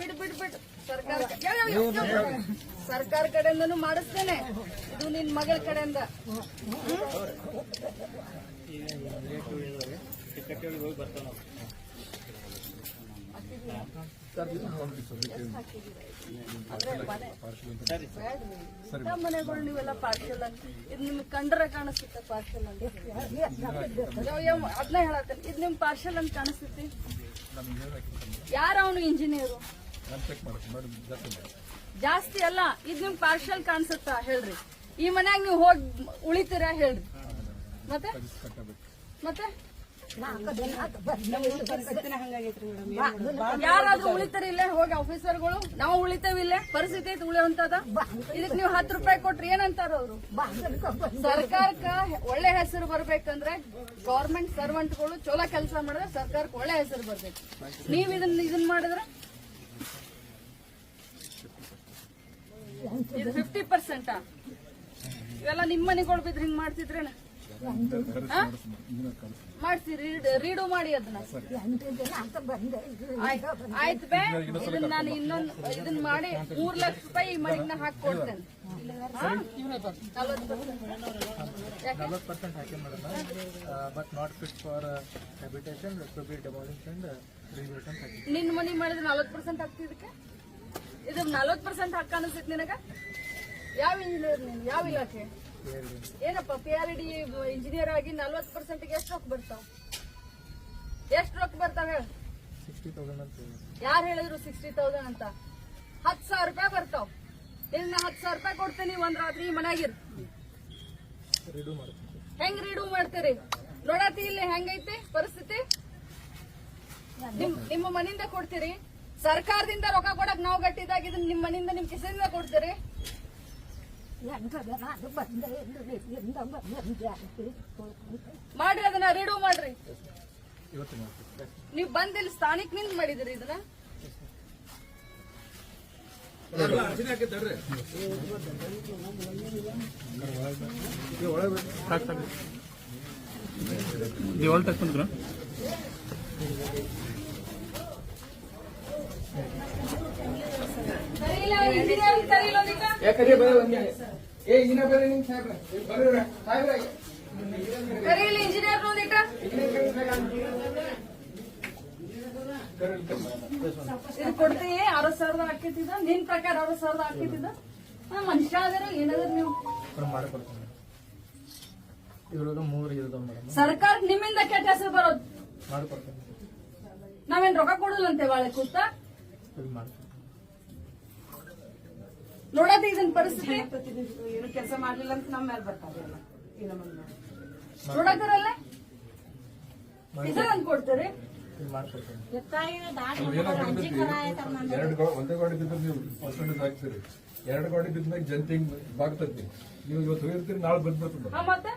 ಬಿಡ್ ಬಿಡ್ ಬಿಡ್. ಸರ್ಕಾರ? ಸರ್ಕಾರ ಕಡೆಯಿಂದನು ಮಾಡಿಸ್ತೇನೆ. ಇದು ನಿನ್ ಮಗಳ ಕಡೆಯಿಂದ. ಮನೆಗಳು ನೀವೆಲ್ಲ ಪಾರ್ಸಲ್ ಅಂತ. ಇದು ನಿಮ್ಗೆ ಕಂಡ್ರೆ ಕಾಣಿಸುತ್ತೆ ಪಾರ್ಸಲ್ ಅಂತ. ಅದನ್ನ ಹೇಳತ್ತೇನೆ. ಇದು ನಿಮ್ ಪಾರ್ಸಲ್ ಅಂತ ಕಾಣಿಸ್ತೈತಿ ಯಾರ ಅವನು ಇಂಜಿನಿಯರು ಜಾಸ್ತಿ ಅಲ್ಲ ಇದು ನಿಮ್ ಪಾರ್ಶಲ್ ಕಾಣಿಸುತ್ತಾ? ಹೇಳ್ರಿ. ಈ ಮನ್ಯಾಗ ನೀವು ಹೋಗಿ ಉಳಿತೀರ ಹೇಳ್ರಿ. ಮತ್ತೆ? ಮತ್ತೆ? ಯಾರಾದ್ರೂ ಉಳಿತಾರ ಇಲ್ಲೇ? ಹೋಗಿ ಆಫೀಸರ್ಗಳು ನಾವು ಉಳಿತೇವೆ ಇಲ್ಲೇ. ಪರಿಸ್ಥಿತಿ ಐತಿ ಉಳಿಯುವಂತದ ಇದಕ್ ನೀವು ಹತ್ತು ರೂಪಾಯಿ ಕೊಟ್ರಿ ಏನಂತಾರ ಅವರು? ಸರ್ಕಾರಕ್ಕ ಒಳ್ಳೆ ಹೆಸರು ಬರ್ಬೇಕಂದ್ರೆ ಗೌರ್ಮೆಂಟ್ ಸರ್ವೆಂಟ್ಗಳು ಚೊಲೋ ಕೆಲಸ ಮಾಡಿದ್ರೆ ಸರ್ಕಾರಕ್ಕೆ ಒಳ್ಳೆ ಹೆಸರು ಬರ್ಬೇಕು. ನೀವ್ ಇದನ್ನ ಇದನ್ ಮಾಡಿದ್ರೆ ಇದು ಫಿಫ್ಟಿ ಪರ್ಸೆಂಟಾ ಇವೆಲ್ಲ ನಿಮ್ಮ ಮನೆಗಳು ಬಿದ್ರೆ ಹಿಂಗ್ ಮಾಡ್ತಿದ್ರೇನ? ಮಾಡ್ತೀರಿ ರೀಡು ಮಾಡಿ ಅದನ್ನ. ಆಯ್ತ್- ಆಯ್ತು ಬೇ. ಇದನ್ನ ನಾನು ಇನ್ನೊಂದು ಇದನ್ನ ಮಾಡಿ ಮೂರ್ ಲಕ್ಷ ರೂಪಾಯಿ ಈ ಮನೆಗೆ ಹಾಕಿ ಕೊಡ್ತೇನೆ. ನಲವತ್ತು percent hockey madam but not fit for habitation to be demolish and revision ಹಾಕಿ ನಿನ್ ಮನಿ ಮಾಡಿದ್ರೆ ನಲ್ವತ್ ಪರ್ಸೆಂಟ್ ಹಾಕ್ತಿದಕ್ಕೆ ಇದು ನಲ್ವತ್ ಪರ್ಸೆಂಟ್ ಹಾಕ ಅನಿಸ್ತೈತಿ ನಿನಗ? ಯಾವ ಇಂಜಿನಿಯರ್ ನೀನು? ಯಾವ ಇಲಾಖೆ? ಏನಪ್ಪ ಪಿ ಆರ್ ಡಿ ಇಂಜಿನಿಯರ್ ಆಗಿ ನಲ್ವತ್ ಪರ್ಸೆಂಟ್ ಎಷ್ಟು ರೊಕ್ಕ ಬರ್ತಾವ? ಎಷ್ಟು ರೊಕ್ಕ ಬರ್ತಾವ ಹೇಳ? ಯಾರು ಹೇಳಿದ್ರು ಸಿಕ್ಸ್ಟಿ ತೌಸಂಡ್ ಅಂತ? ಹತ್ತು ಸಾವಿರ ರೂಪಾಯಿ ಬರ್ತಾವ. ನಿನ್ನ ಹತ್ತು ಸಾವಿರ ರೂಪಾಯಿ ಕೊಡ್ತೀನಿ ಒಂದ್ ರಾತ್ರಿ ಮನ್ಯಾಗಿರ್ ಹೆಂಗ್ ರೀಡೂ ಮಾಡ್ತೀರಿ? ನೋಡತಿ ಇಲ್ಲಿ ಹೆಂಗೈತಿ? ಪರಿಸ್ಥಿತಿ? ನಿಮ್ ನಿಮ್ಮ ಮನೆಯಿಂದ ಕೊಡ್ತೀರಿ? ಸರ್ಕಾರದಿಂದ ರೊಕ್ಕ ಕೊಡಕ್ ನಾವು ಗಟ್ಟಿದಾಗ ಇದನ್ನ ನಿಮ್ ಮನಿಂದ ನಿಮ್ ಕಿಸೆಯಿಂದ ಕೊಡ್ತೀರಿ? ಮಾಡ್ರಿ ಅದನ್ನ ರೀಡು ಮಾಡ್ರಿ. ನೀವ್ ಬಂದ್ ಇಲ್ಲಿ ಸ್ಥಾನಿಕ್ನಿಂದ ಮಾಡಿದ್ರಿ ಇದನ್ನ? ನೀವು ಒಳಗೆ ತಗೊಂಡ್ರ ಕೊಡ್ತೀವಿ ಅರವತ್ ಸಾವಿರದ ಹಾಕಿತಿದ ನಿನ್ ಪ್ರಕಾರ ಅರವತ್ ಸಾವಿರದ ಹಾಕಿತಿದ ಮನುಷ್ಯ ಆದ್ರೆ ಏನಾದ್ರು ನೀವು ಸರ್ಕಾರ ನಿಮ್ಮಿಂದ ಕೆಟ್ಟ ಹೆಸರು ಬರೋದು. ನಾವೇನ್ ರೊಕ್ಕ ಕೊಡಲ್ಲಂತೆ ಬಾಳೆ ಕೂತ? ಇದು ಮಾಡ್ತೀನಿ. ನೋಡತಿ ಇದನ್ ಪರಿಸ್ಥಿತಿ. ಏನು ಕೆಲಸ ಮಾಡ್ಲಿಲ್ಲ ಅಂತ ನಮ್ಮ ಮೇಲೆ ಬರ್ತಾರೆ ಇದನ್ನ ಕೊಡ್ತೀರಿ. ಮಾಡ್ಕೊಡ್ತೀನಿ ಎರಡು ಒಂದೇ ಗಾಡಿ ಬಿದ್ದರೆ ನೀವು ಪರ್ಸೆಂಟೇಜ್ ಹಾಕ್ತೀರಿ. ಎರಡು ಗಾಡಿ ಬಿದ್ದಾಗ ಜನತೆ ಬಾಗ್ತತಿ ನೀವು ಇವತ್ತು ಹೋಗಿರ್ತೀರಿ ನಾಳೆ ಬಂದ್ಬಿಡ್ತದೆ ಹಾ ಮತ್ತೆ?